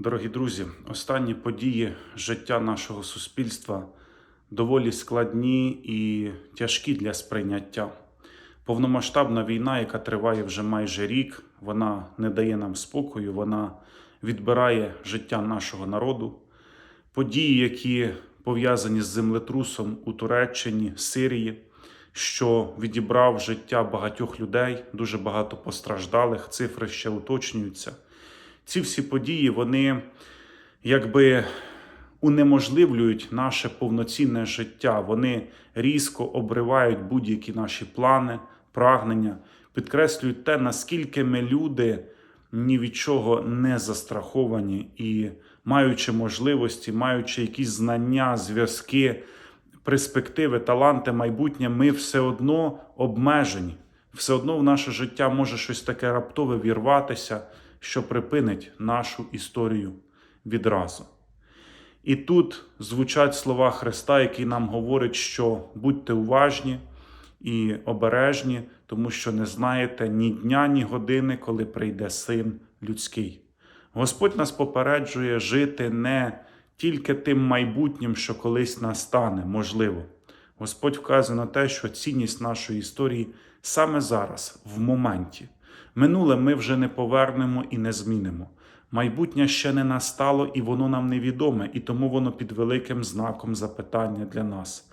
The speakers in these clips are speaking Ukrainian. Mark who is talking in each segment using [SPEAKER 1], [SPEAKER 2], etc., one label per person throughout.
[SPEAKER 1] Дорогі друзі, останні події життя нашого суспільства доволі складні і тяжкі для сприйняття. Повномасштабна війна, яка триває вже майже рік, вона не дає нам спокою, вона відбирає життя нашого народу. Події, які пов'язані з землетрусом у Туреччині, Сирії, що відібрав життя багатьох людей, дуже багато постраждалих, цифри ще уточнюються. Ці всі події вони якби унеможливлюють наше повноцінне життя. Вони різко обривають будь-які наші плани, прагнення, підкреслюють те, наскільки ми люди ні від чого не застраховані і маючи можливості, маючи якісь знання, зв'язки, перспективи, таланти, майбутнє, ми все одно обмежені. Все одно в наше життя може щось таке раптове вірватися, що припинить нашу історію відразу. І тут звучать слова Христа, який нам говорить, що будьте уважні і обережні, тому що не знаєте ні дня, ні години, коли прийде син людський. Господь нас попереджує жити не тільки тим майбутнім, що колись настане, можливо. Господь вказує на те, що цінність нашої історії саме зараз, в моменті. Минуле ми вже не повернемо і не змінимо. Майбутнє ще не настало, і воно нам невідоме, і тому воно під великим знаком запитання для нас.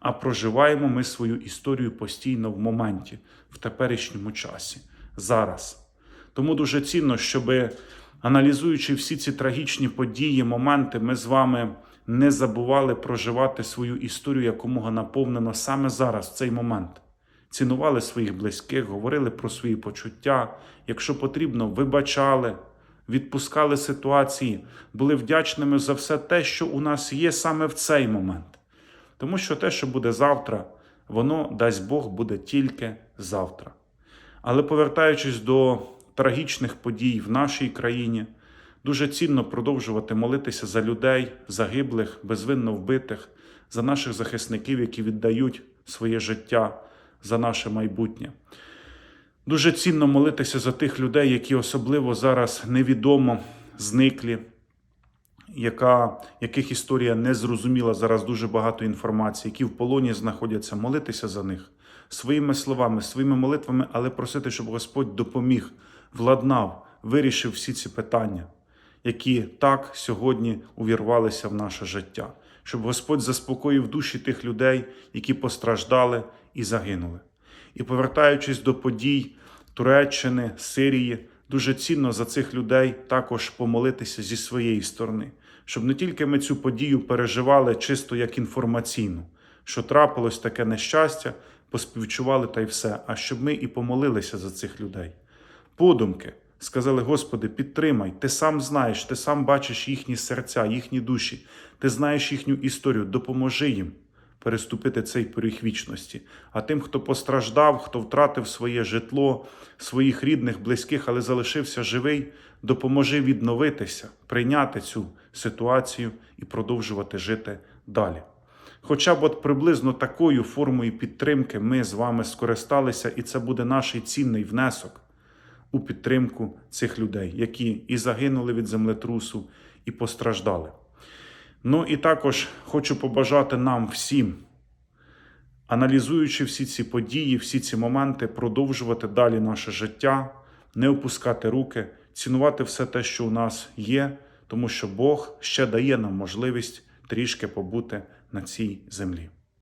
[SPEAKER 1] А проживаємо ми свою історію постійно в моменті, в теперішньому часі, зараз. Тому дуже цінно, щоб, аналізуючи всі ці трагічні події, моменти, ми з вами не забували проживати свою історію якомога наповнено саме зараз, в цей момент. Цінували своїх близьких, говорили про свої почуття, якщо потрібно, вибачали, відпускали ситуації, були вдячними за все те, що у нас є саме в цей момент. Тому що те, що буде завтра, воно, дасть Бог, буде тільки завтра. Але повертаючись до трагічних подій в нашій країні, дуже цінно продовжувати молитися за людей, загиблих, безвинно вбитих, за наших захисників, які віддають своє життя за наше майбутнє. Дуже цінно молитися за тих людей, які особливо зараз невідомо зниклі, яка, яких історія не зрозуміла зараз дуже багато інформації, які в полоні знаходяться, молитися за них своїми словами, своїми молитвами, але просити, щоб Господь допоміг, владнав, вирішив всі ці питання, які так сьогодні увірвалися в наше життя, щоб Господь заспокоїв душі тих людей, які постраждали і загинули. І повертаючись до подій Туреччини, Сирії, дуже цінно за цих людей також помолитися зі своєї сторони, щоб не тільки ми цю подію переживали чисто як інформаційну, що трапилось таке нещастя, поспівчували та й все, а щоб ми і помолилися за цих людей. Подумки сказали: Господи, підтримай, ти сам знаєш, ти сам бачиш їхні серця, їхні душі, ти знаєш їхню історію, допоможи їм переступити цей поріг вічності. А тим, хто постраждав, хто втратив своє житло, своїх рідних, близьких, але залишився живий, допоможи відновитися, прийняти цю ситуацію і продовжувати жити далі. Хоча б от приблизно такою формою підтримки ми з вами скористалися, і це буде наш цінний внесок у підтримку цих людей, які і загинули від землетрусу, і постраждали. Ну і також хочу побажати нам всім, аналізуючи всі ці події, всі ці моменти, продовжувати далі наше життя, не опускати руки, цінувати все те, що у нас є, тому що Бог ще дає нам можливість трішки побути на цій землі.